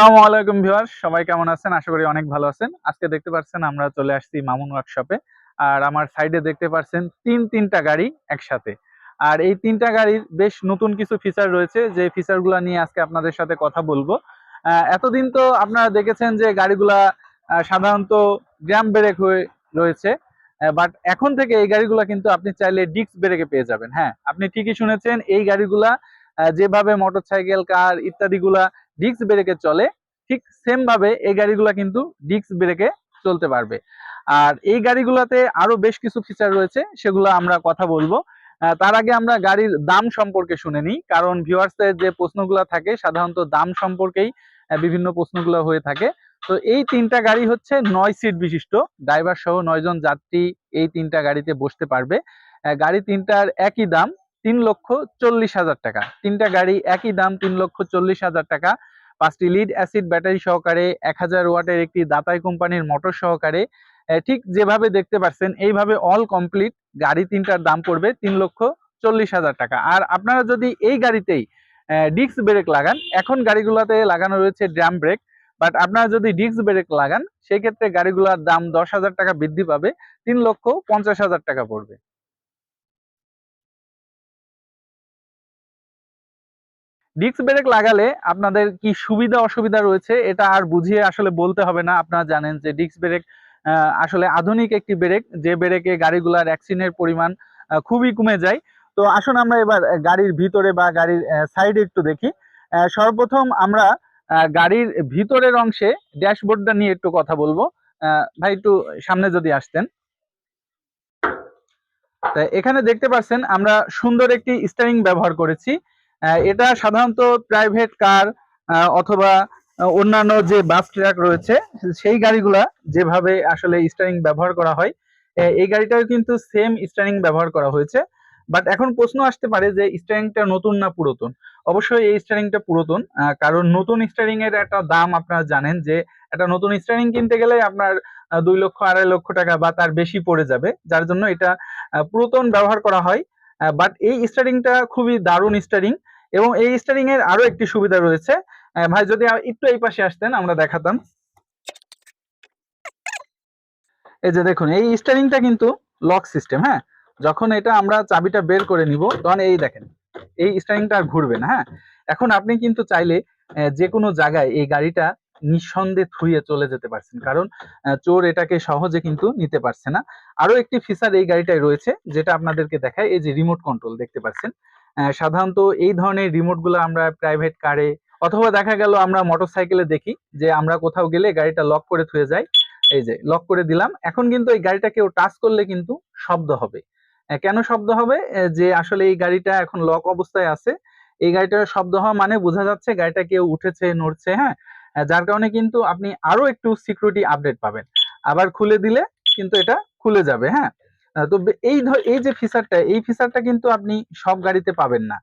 আসসালামু আলাইকুম ভিউয়ার্স, সবাই কেমন আছেন? আশা করি অনেক ভালো আছেন। আজকে দেখতে পাচ্ছেন আমরা চলে আসছি মামুন ওয়ার্কশপে আর আমার সাইডে দেখতে পাচ্ছেন তিন, তিনটা গাড়ি একসাথে। আর এই তিনটা গাড়ির বেশ নতুন কিছু ফিচার রয়েছে, যে ফিচারগুলো নিয়ে আজকে আপনাদের সাথে কথা বলব। এতদিন তো আপনারা দেখেছেন যে গাড়িগুলা সাধারণত গ্রাম ব্রেক হয়ে রয়েছে। বাট এখন থেকে এই গাড়িগুলা কিন্তু আপনি চাইলে ডিস্ক ব্রেকে পেয়ে যাবেন। হ্যাঁ আপনি ঠিকই শুনেছেন, এই গাড়িগুলা যেভাবে মোটরসাইকেল কার ইত্যাদিগুলা ডিস্ক ব্রেকে চলে, ঠিক সেম ভাবে এই গাড়িগুলা কিন্তু ডিস্ক ব্রেকে চলতে পারবে। আর এই গাড়িগুলোতে আরও বেশ কিছু ফিচার রয়েছে, সেগুলো আমরা কথা বলব। তার আগে আমরা গাড়ির দাম সম্পর্কে শুনে নিই, কারণ ভিউয়ার্সের যে প্রশ্নগুলো থাকে, সাধারণত দাম সম্পর্কেই বিভিন্ন প্রশ্নগুলো হয়ে থাকে। তো এই তিনটা গাড়ি হচ্ছে নয় সিট বিশিষ্ট ড্রাইভার সহ নয় জন যাত্রী এই তিনটা গাড়িতে বসতে পারবে। গাড়ি তিনটার একই দাম, তিন লক্ষ চল্লিশ হাজার টাকা। তিনটা গাড়ি একই দাম, তিন লক্ষ চল্লিশ হাজার টাকা। পাঁচটি লিড অ্যাসিড ব্যাটারি সহকারে এক হাজার ওয়াটের একটি দাতাই কোম্পানির মোটর সহকারে ঠিক যেভাবে দেখতে পাচ্ছেন, এইভাবে অল কমপ্লিট গাড়ি তিনটার দাম পড়বে তিন লক্ষ চল্লিশ হাজার টাকা। আর আপনারা যদি এই গাড়িতেই ডিস্ক ব্রেক লাগান, এখন গাড়িগুলোতে লাগানো রয়েছে ড্রাম ব্রেক বাট আপনারা যদি ডিস্ক ব্রেক লাগান সেই ক্ষেত্রে গাড়িগুলোর দাম দশ হাজার টাকা বৃদ্ধি পাবে, তিন লক্ষ পঞ্চাশ হাজার টাকা পড়বে। ডিস্ক ব্রেক লাগালে আপনাদের কি সুবিধা অসুবিধা রয়েছে এটা আর বুঝিয়ে আসলে বলতে হবে না। আপনারা জানেন যে ডিস্ক ব্রেক আসলে আধুনিক একটি ব্রেক, যে ব্রেকে গাড়িগুলার অ্যাক্সিডেন্টের পরিমাণ খুবই কমে যায়। তো আসুন আমরা এবার গাড়ির ভিতরে বা গাড়ির সাইডে একটু দেখি। সর্বপ্রথম আমরা গাড়ির ভিতরের অংশে ড্যাশবোর্ডটা নিয়ে একটু কথা বলব। ভাই একটু সামনে যদি আসতেন। এখানে দেখতে পাচ্ছেন আমরা সুন্দর একটি স্টারিং ব্যবহার করেছি। এটা সাধারণত প্রাইভেট কার অথবা অন্যান্য যে বাস ট্রাক রয়েছে, সেই গাড়িগুলা যেভাবে আসলে স্টারিং ব্যবহার করা হয় এই গাড়িটাও কিন্তু সেম স্টারিং ব্যবহার করা হয়েছে। বাট এখন প্রশ্ন আসতে পারে যে স্টারিংটা নতুন না পুরাতন? অবশ্যই এই স্টারিংটা পুরাতন কারণ নতুন স্টারিং এর একটা দাম আপনারা জানেন যে, একটা নতুন স্টারিং কিনতে গেলে আপনার দুই লক্ষ, আড়াই লক্ষ টাকা বা তার বেশি পড়ে যাবে। যার জন্য এটা পুরাতন ব্যবহার করা হয়। বাট এই স্টারিংটা খুবই দারুণ স্টারিং এবং এই স্টারিং এর আরও একটি সুবিধা রয়েছে। ভাই, যদি একটু এই পাশে আসতেন, আমরা দেখাতাম। এই যে দেখুন, এই স্টারিংটা কিন্তু লক সিস্টেম হ্যাঁ? যখন এটা আমরা চাবিটা বের করে নিব, তখন এই দেখেন, এই স্টারিংটা ঘুরবে না হ্যাঁ? এখন আপনি কিন্তু চাইলে যে কোনো জায়গায় এই গাড়িটা নিঃসন্দেহে থুয়ে চলে যেতে পারছেন। কারণ চোর এটাকে সহজে কিন্তু নিতে পারছে না। আরও একটি ফিচার এই গাড়িটায় রয়েছে, যেটা আপনাদেরকে দেখায়, এই যে রিমোট কন্ট্রোল দেখতে পাচ্ছেন। সাধারণত এই ধরনের রিমোটগুলো আমরা প্রাইভেট কারে অথবা দেখা গেল আমরা মোটরসাইকেলে দেখি যে আমরা কোথাও গেলে গাড়িটা লক করে থুয়ে যাই। এই যে লক করে দিলাম। এখন কিন্তু এই গাড়িটা কেউ টাচ করলে কিন্তু শব্দ হবে। কেন শব্দ হবে? যে আসলে এই গাড়িটা এখন লক অবস্থায় আছে। এই গাড়িটার শব্দ হওয়া মানে বোঝা যাচ্ছে গাড়িটা কেউ উঠেছে, নড়ছে হ্যাঁ? যার কারণে কিন্তু আপনি আরও একটু সিকিউরিটি আপডেট পাবেন। আবার খুলে দিলে কিন্তু এটা খুলে যাবে হ্যাঁ? তো এই এই যে ফিচারটা এই ফিচারটা কিন্তু আপনি সব গাড়িতে পাবেন না।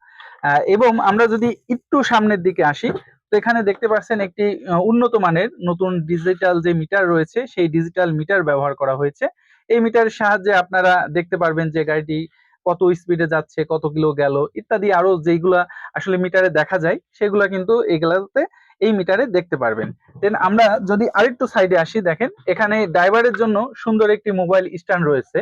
এবং আমরা যদি একটু সামনের দিকে আসি, তো এখানে দেখতে পাচ্ছেন একটি উন্নত মানের নতুন ডিজিটাল যে মিটার রয়েছে, সেই ডিজিটাল মিটার ব্যবহার করা হয়েছে। এই মিটারের সাহায্যে আপনারা দেখতে পারবেন যে গাড়িটি কত স্পিডে যাচ্ছে, কত কিলো গেল, ইত্যাদি আরও যেগুলা আসলে মিটারে দেখা যায়, সেগুলা কিন্তু এগুলাতে এই মিটারে দেখতে পারবেন। দেন আমরা যদি আরেকটু সাইডে আসি, দেখেন, এখানে ড্রাইভারের জন্য সুন্দর একটি মোবাইল স্ট্যান্ড রয়েছে।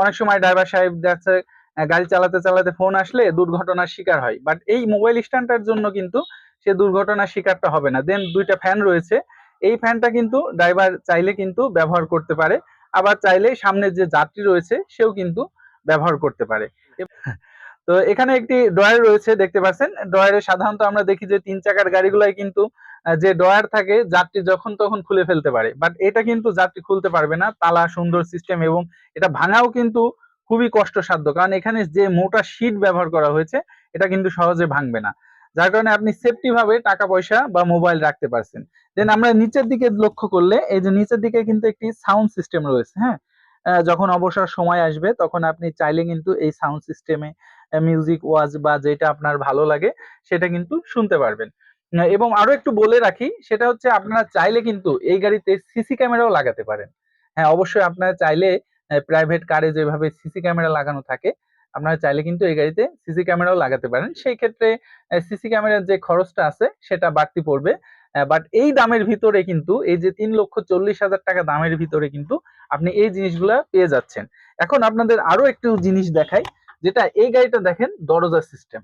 অনেক সময় ড্রাইভার সাহেব যাচ্ছে গাড়ি চালাতে চালাতে ফোন আসলে দুর্ঘটনার শিকার হয়। বাট এই মোবাইল স্ট্যান্ডটার জন্য কিন্তু সে দুর্ঘটনার শিকারটা হবে না। দেন দুইটা ফ্যান রয়েছে। এই ফ্যানটা কিন্তু ড্রাইভার চাইলে কিন্তু ব্যবহার করতে পারে। আবার চাইলে সামনে যে যাত্রী রয়েছে, সেও কিন্তু ব্যবহার করতে পারে। তো এখানে একটি ড্রয়ার রয়েছে, দেখতে পাচ্ছেন। ড্রয়ারে সাধারণত আমরা দেখি যে তিন চাকার গাড়িগুলাই কিন্তু যে ড্রয়ার থাকে, যাত্রী যখন তখন খুলে ফেলতে পারে। বাট এটা কিন্তু যাত্রী খুলতে পারবে না। তালা, সুন্দর সিস্টেম এবং এটা ভাঙাও কিন্তু খুবই কষ্টসাধ্য। কারণ এখানে যে মোটা শীট ব্যবহার করা হয়েছে, এটা কিন্তু সহজে ভাঙবে না। যার কারণে আপনি সেফটি ভাবে টাকা, পয়সা বা মোবাইল রাখতে পারছেন। দেন আমরা নিচের দিকে লক্ষ্য করলে, এই যে নিচের দিকে কিন্তু একটি সাউন্ড সিস্টেম রয়েছে হ্যাঁ? যখন অবসর সময় আসবে, তখন আপনি চাইলে কিন্তু এই সাউন্ড সিস্টেমে মিউজিক ওয়াজ বা যেটা আপনার ভালো লাগে, সেটা কিন্তু শুনতে পারবেন। এবং আরও একটু বলে রাখি, সেটা হচ্ছে আপনারা চাইলে কিন্তু এই গাড়িতে সিসি ক্যামেরাও লাগাতে পারেন। হ্যাঁ অবশ্যই আপনারা চাইলে প্রাইভেট কারে যেভাবে সিসি ক্যামেরা লাগানো থাকে, আপনারা চাইলে কিন্তু এই গাড়িতে সিসি ক্যামেরাও লাগাতে পারেন। সেই ক্ষেত্রে সিসি ক্যামেরার যে খরচটা আছে, সেটা বাড়তি পড়বে। বাট এই দামের ভিতরে কিন্তু, এই যে তিন লক্ষ চল্লিশ হাজার টাকা দামের ভিতরে কিন্তু আপনি এই জিনিসগুলা পেয়ে যাচ্ছেন। এখন আপনাদের আরও একটু জিনিস দেখাই, যেটা এই গাড়িটা দেখেন, দরজা সিস্টেম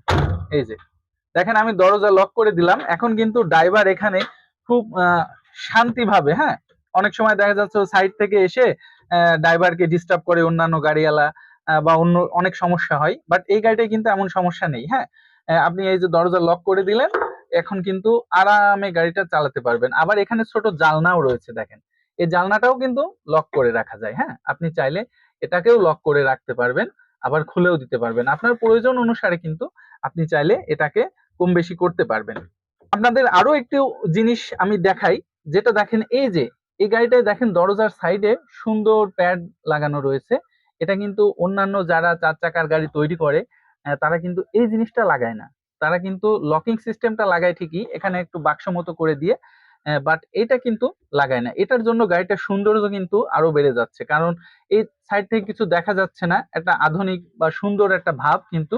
এই যে। দেখেন আমি দরজা লক করে দিলাম। এখন কিন্তু ড্রাইভার এখানে খুব শান্তিভাবে হ্যাঁ? অনেক সময় দেখা যাচ্ছে সাইড থেকে এসে ড্রাইভারকে ডিস্টার্ব করে, অন্যান্য গাড়িওয়ালা বা অন্য, অনেক সমস্যা হয়। বাট এই গাড়িটায় কিন্তু এমন সমস্যা নেই হ্যাঁ? আপনি এই যে দরজা লক করে দিলেন, এখন কিন্তু আরামে গাড়িটা চালাতে পারবেন। আবার এখানে ছোট জালনাও রয়েছে, দেখেন। এই জালনাটাও কিন্তু লক করে রাখা যায় হ্যাঁ? আপনি চাইলে এটাকেও লক করে রাখতে পারবেন, আবার খুলেও দিতে পারবেন। আপনার প্রয়োজন অনুসারে কিন্তু আপনি চাইলে এটাকে কম বেশি করতে পারবেন। আপনাদের আরও একটি জিনিস আমি দেখাই, যেটা দেখেন এই যে, এই গাড়িটায় দেখেন দরজার সাইডে সুন্দর প্যাড লাগানো রয়েছে। এটা কিন্তু অন্যান্য যারা চার চাকার গাড়ি তৈরি করে তারা কিন্তু এই জিনিসটা লাগায় না। তারা কিন্তু লকিং সিস্টেমটা লাগায় ঠিকই, এখানে একটু বাক্স মতো করে দিয়ে বাট এটা কিন্তু লাগায় না। এটার জন্য গাড়িটার সৌন্দর্য কিন্তু আরও বেড়ে যাচ্ছে, কারণ এই সাইড থেকে কিছু দেখা যাচ্ছে না, একটা আধুনিক বা সুন্দর একটা ভাব কিন্তু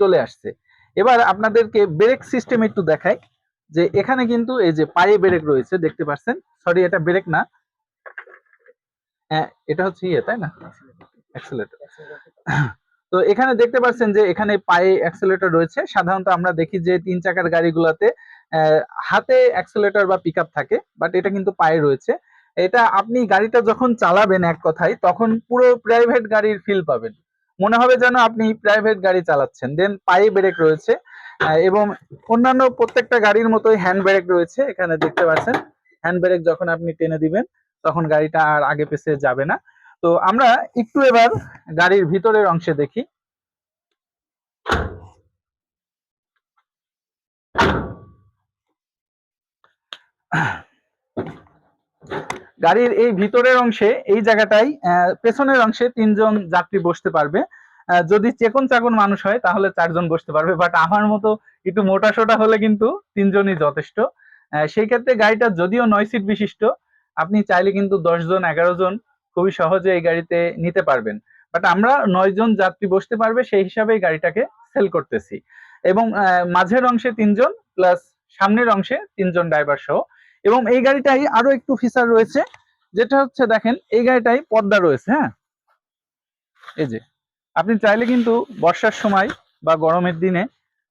চলে আসছে। এবার আপনাদেরকে ব্রেক সিস্টেম একটু দেখাই, যে এখানে কিন্তু এই যে পায়ে ব্রেক রয়েছে, দেখতে পাচ্ছেন? সরি এটা ব্রেক না। হ্যাঁ এটা হচ্ছে ইয়ে তাই না? অ্যাক্সিলেটর তো এখানে দেখতে পাচ্ছেন যে এখানে পায়ে অ্যাক্সিলেটর রয়েছে। সাধারণত আমরা দেখি যে তিন চাকার গাড়িগুলোতে হাতে অ্যাক্সিলেটর বা পিকআপ থাকে বাট এটা কিন্তু পায়ে রয়েছে। এটা আপনি গাড়িটা যখন চালাবেন এক কথায়, তখন পুরো প্রাইভেট গাড়ির ফিল পাবেন। মনে হবে যেন আপনি প্রাইভেট গাড়ি চালাচ্ছেন। দেন পায়ে ব্রেক রয়েছে এবং অন্যান্য প্রত্যেকটা গাড়ির মতোই হ্যান্ড ব্রেক রয়েছে, এখানে দেখতে পাচ্ছেন। হ্যান্ড ব্রেক যখন আপনি টেনে দিবেন, তখন গাড়িটা আর আগে পেছে যাবে না। তো আমরা একটু এবার গাড়ির ভিতরের অংশে দেখি। গাড়ির এই ভিতরের অংশে, এই জায়গাটাই পেছনের অংশে তিনজন যাত্রী বসতে পারবে। যদি চেকন চাকন মানুষ হয়, তাহলে চারজন বসতে পারবে। বাট আমার মতো একটু মোটা সোটা হলে কিন্তু তিনজনই যথেষ্ট। সেই ক্ষেত্রে গাড়িটা যদিও নয় সিট বিশিষ্ট, আপনি চাইলে কিন্তু দশজন এগারো জন খুবই সহজে এই গাড়িতে নিতে পারবেন। বাট আমরা নয় জন যাত্রী বসতে পারবে, সেই হিসাবে গাড়িটাকে সেল করতেছি। এবং মাঝের অংশে তিনজন প্লাস সামনের অংশে তিনজন ড্রাইভার সহ। এবং এই গাড়িটাই আরও একটু ফিচার রয়েছে, যেটা হচ্ছে দেখেন, এই গাড়িটাই পর্দা রয়েছে হ্যাঁ? এই যে, আপনি চাইলে কিন্তু বর্ষার সময় বা গরমের দিনে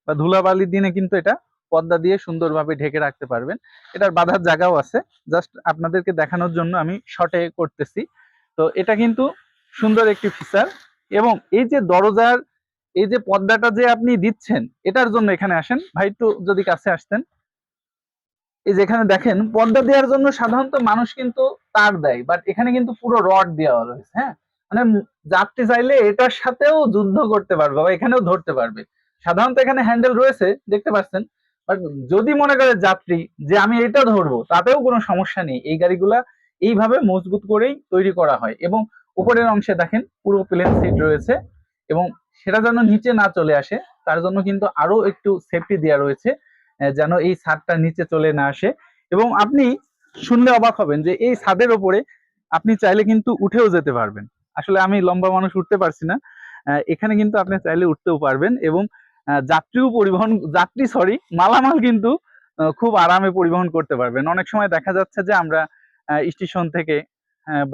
বা ধুলাবালির দিনে কিন্তু এটা পর্দা দিয়ে সুন্দরভাবে ঢেকে রাখতে পারবেন। এটার বাঁধার জায়গাও আছে জাস্ট আপনাদেরকে দেখানোর জন্য আমি শর্টে করতেছি। তো এটা কিন্তু সুন্দর একটি ফিচার এবং এই যে দরজার, এই যে পর্দাটা যে আপনি দিচ্ছেন, এটার জন্য এখানে আসেন। ভাই, একটু যদি কাছে আসতেন। এই যে এখানে দেখেন, পর্দা দেওয়ার জন্য সাধারণত মানুষ কিন্তু তার দেয় বাট এখানে কিন্তু পুরো রড দেওয়া রয়েছে হ্যাঁ? মানে যাত্রী চাইলে এটার সাথেও যুদ্ধ করতে পারবে বা এখানেও ধরতে পারবে। সাধারণত এখানে হ্যান্ডেল রয়েছে, দেখতে পাচ্ছেন বাট যদি মনে করে যাত্রী যে আমি এটা ধরবো, তাতেও কোনো সমস্যা নেই, এই গাড়িগুলা এইভাবে মজবুত করেই তৈরি করা হয় এবং উপরের অংশে দেখেন, পুরো প্লেন সিট রয়েছে এবং সেটা যেন নিচে না চলে আসে, তার জন্য কিন্তু আরও একটু সেফটি দেওয়া রয়েছে। যেন এই ছাদটা নিচে চলে না আসে। এবং আপনি শুনলে অবাক হবেন যে এই ছাদের ওপরে আপনি চাইলে কিন্তু উঠেও যেতে পারবেন। আসলে আমি লম্বা মানুষ উঠতে পারছি না। এখানে কিন্তু আপনি চাইলে উঠতেও পারবেন এবং যাত্রীও পরিবহন, যাত্রী সরি মালামাল কিন্তু খুব আরামে পরিবহন করতে পারবেন। অনেক সময় দেখা যাচ্ছে যে আমরা স্টেশন থেকে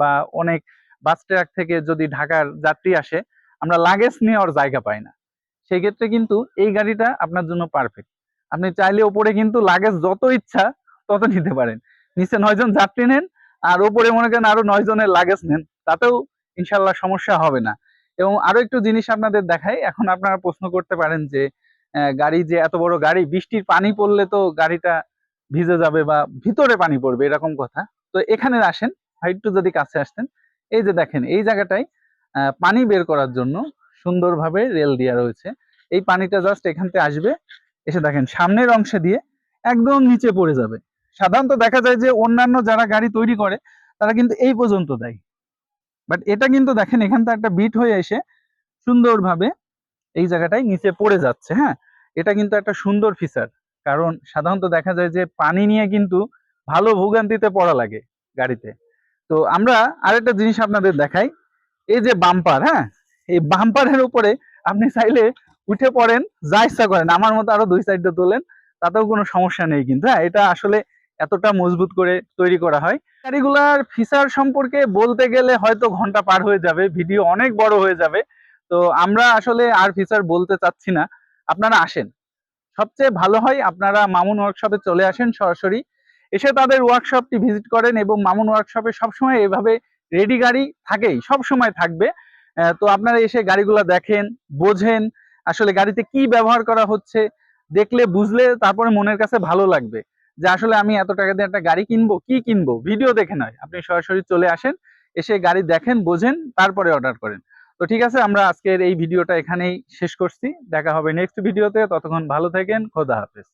বা অনেক বাস ট্র্যাক থেকে যদি ঢাকার যাত্রী আসে, আমরা লাগেজ নেওয়ার জায়গা পাই না। সেই ক্ষেত্রে কিন্তু এই গাড়িটা আপনার জন্য পারফেক্ট আপনি চাইলে ওপরে কিন্তু লাগেজ যত ইচ্ছা তত নিতে পারেন। নিচে নয় জন যাত্রী নেন আর ওপরে মনে করেন আরও নয় জনের লাগেজ নেন, তাতেও ইনশাল্লাহ সমস্যা হবে না। এবং আরও একটু জিনিস আপনাদের দেখাই, এখন আপনারা প্রশ্ন করতে পারেন যে গাড়ি যে এত বড় গাড়ি, বৃষ্টির পানি পড়লে তো গাড়িটা ভিজে যাবে বা ভিতরে পানি পড়বে, এরকম কথা। তো এখানে আসেন একটু যদি কাছে আসতেন, এই যে দেখেন, এই জায়গাটায় পানি বের করার জন্য সুন্দরভাবে রেল দেওয়া রয়েছে। এই পানিটা জাস্ট এখান থেকে আসবে এসে দেখেন, সামনের অংশে দিয়ে একদম নিচে পড়ে যাবে। সাধারণত দেখা যায় যে অন্যান্য যারা গাড়ি তৈরি করে, তারা কিন্তু এই পর্যন্ত দেয়। বাট এটা কিন্তু দেখেন, এখান থেকে একটা বিট হয়ে এসে সুন্দরভাবে এই জায়গাটায় নিচে পড়ে যাচ্ছে হ্যাঁ? এটা কিন্তু একটা সুন্দর ফিচার কারণ সাধারণত দেখা যায় যে পানি নিয়ে কিন্তু ভালো ভোগান্তিতে পড়া লাগে গাড়িতে। তো আমরা আরেকটা জিনিস আপনাদের দেখাই। এই যে বাম্পার হ্যাঁ? এই বাম্পারের উপরে আপনি চাইলে উঠে পড়েন, যা ইচ্ছা করেন। আমার মতো আরও দুই সাইডটা তোলেন, তাতেও কোনো সমস্যা নেই কিন্তু হ্যাঁ? এটা আসলে এতটা মজবুত করে তৈরি করা হয়। গাড়িগুলার ফিচার সম্পর্কে বলতে গেলে হয়তো ঘণ্টা পার হয়ে যাবে ভিডিও অনেক বড় হয়ে যাবে। তো আমরা আসলে আর ফিচার বলতে চাচ্ছি না। আপনারা আসেন। সবচেয়ে ভালো হয় আপনারা মামুন ওয়ার্কশপে চলে আসেন সরাসরি। এসে তাদের ওয়ার্কশপটি ভিজিট করেন এবং মামুন ওয়ার্কশপে সবসময় এভাবে রেডি গাড়ি থাকেই সব সময় থাকবে তো আপনারা এসে গাড়িগুলো দেখেন, বোঝেন আসলে গাড়িতে কি ব্যবহার করা হচ্ছে, দেখলে, বুঝলে, তারপরে মনের কাছে ভালো লাগবে। যে আসলে আমি এত টাকা দিয়ে একটা গাড়ি কিনবো, কি কিনবো? ভিডিও দেখে নয়। আপনি সরাসরি চলে আসেন, এসে গাড়ি দেখেন, বোঝেন, তারপরে অর্ডার করেন। তো ঠিক আছে, আমরা আজকের এই ভিডিওটা এখানেই শেষ করছি। দেখা হবে নেক্সট ভিডিওতে ততক্ষণ ভালো থাকেন, খোদা হাফেজ।